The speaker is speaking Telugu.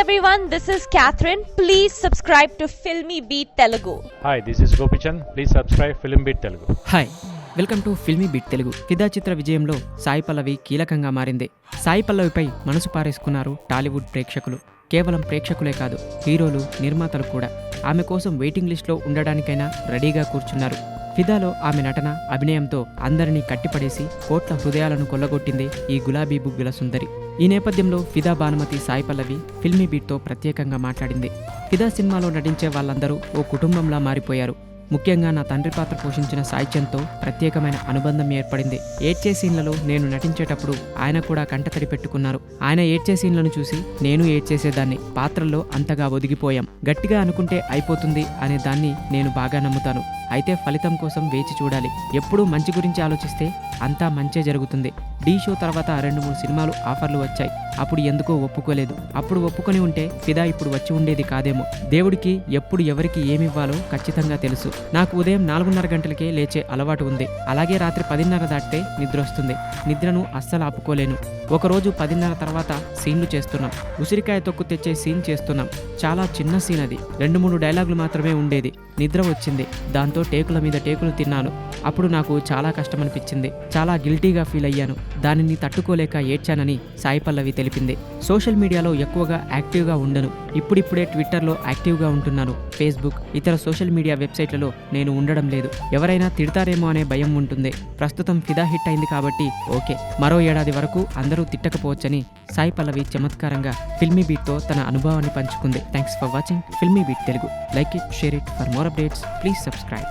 everyone, this is Catherine. Please subscribe to Filmy Beat Telugu. Hi this is Gopichand please subscribe film Beat Telugu hi welcome to Filmy Beat Telugu Fidaa చిత్ర విజయంలో సాయి పల్లవి కీలకంగా మారింది సాయి పల్లవిపై మనసు పారేసుకున్నారు టాలీవుడ్ ప్రేక్షకులు కేవలం ప్రేక్షకులే కాదు హీరోలు నిర్మాతలు కూడా ఆమె కోసం వెయిటింగ్ లిస్ట్లో ఉండడానికైనా రెడీగా కూర్చున్నారు ఫిదాలో ఆమె నటన అభినయంతో అందరినీ కట్టిపడేసి కోట్ల హృదయాలను కొల్లగొట్టింది ఈ గులాబీ బుగ్గుల సుందరి. ఈ నేపథ్యంలో ఫిదా భానుమతి సాయి పల్లవి ఫిల్మీ బీట్తో ప్రత్యేకంగా మాట్లాడింది. ఫిదా సినిమాలో నటించే వాళ్ళందరూ ఓ కుటుంబంలా మారిపోయారు. ముఖ్యంగా నా తండ్రి పాత్ర పోషించిన సాహిత్యంతో ప్రత్యేకమైన అనుబంధం ఏర్పడింది. ఏడ్చే సీన్లలో నేను నటించేటప్పుడు ఆయన కూడా కంటతడి పెట్టుకున్నారు. ఆయన ఏడ్చే సీన్లను చూసి నేను ఏడ్చేసేదాన్ని. పాత్రల్లో అంతగా ఒదిగిపోయాం. గట్టిగా అనుకుంటే అయిపోతుంది అనే దాన్ని నేను బాగా నమ్ముతాను. అయితే ఫలితం కోసం వేచి చూడాలి. ఎప్పుడూ మంచి గురించి ఆలోచిస్తే అంతా మంచే జరుగుతుంది. డీ షో తర్వాత రెండు మూడు సినిమాలు ఆఫర్లు వచ్చాయి. అప్పుడు ఎందుకో ఒప్పుకోలేదు. అప్పుడు ఒప్పుకొని ఉంటే ఫిదా ఇప్పుడు వచ్చి ఉండేది కాదేమో. దేవుడికి ఎప్పుడు ఎవరికి ఏమివ్వాలో ఖచ్చితంగా తెలుసు. నాకు ఉదయం నాలుగున్నర గంటలకే లేచే అలవాటు ఉంది. అలాగే రాత్రి పదిన్నర దాటితే నిద్ర వస్తుంది నిద్రను అస్సలు ఆపుకోలేను. ఒకరోజు పదిన్నర తర్వాత సీన్లు చేస్తున్నాం. ఉసిరికాయ తొక్కు తెచ్చే సీన్ చేస్తున్నాం. చాలా చిన్న సీన్ అది. రెండు మూడు డైలాగులు మాత్రమే ఉండేది. నిద్ర వచ్చింది. దాంతో టేకుల మీద టేకులు తిన్నాను. అప్పుడు నాకు చాలా కష్టం అనిపించింది చాలా గిల్టీగా ఫీల్ అయ్యాను. దానిని తట్టుకోలేక ఏడ్చానని సాయి పల్లవి తెలిపింది. సోషల్ మీడియాలో ఎక్కువగా యాక్టివ్గా ఉండను. ఇప్పుడిప్పుడే ట్విట్టర్లో యాక్టివ్గా ఉంటున్నాను. ఫేస్బుక్ ఇతర సోషల్ మీడియా వెబ్సైట్లలో నేను ఉండడం లేదు. ఎవరైనా తిడతారేమో అనే భయం ఉంటుంది. ప్రస్తుతం ఫిదా హిట్ అయింది కాబట్టి ఓకే. మరో ఏడాది వరకు అందరూ తిట్టకపోవచ్చని సాయి పల్లవి చమత్కారంగా ఫిల్మీ బీట్తో తన అనుభవాన్ని పంచుకుంది. Thanks for watching Filmy Beat Telugu like it share it for more updates please subscribe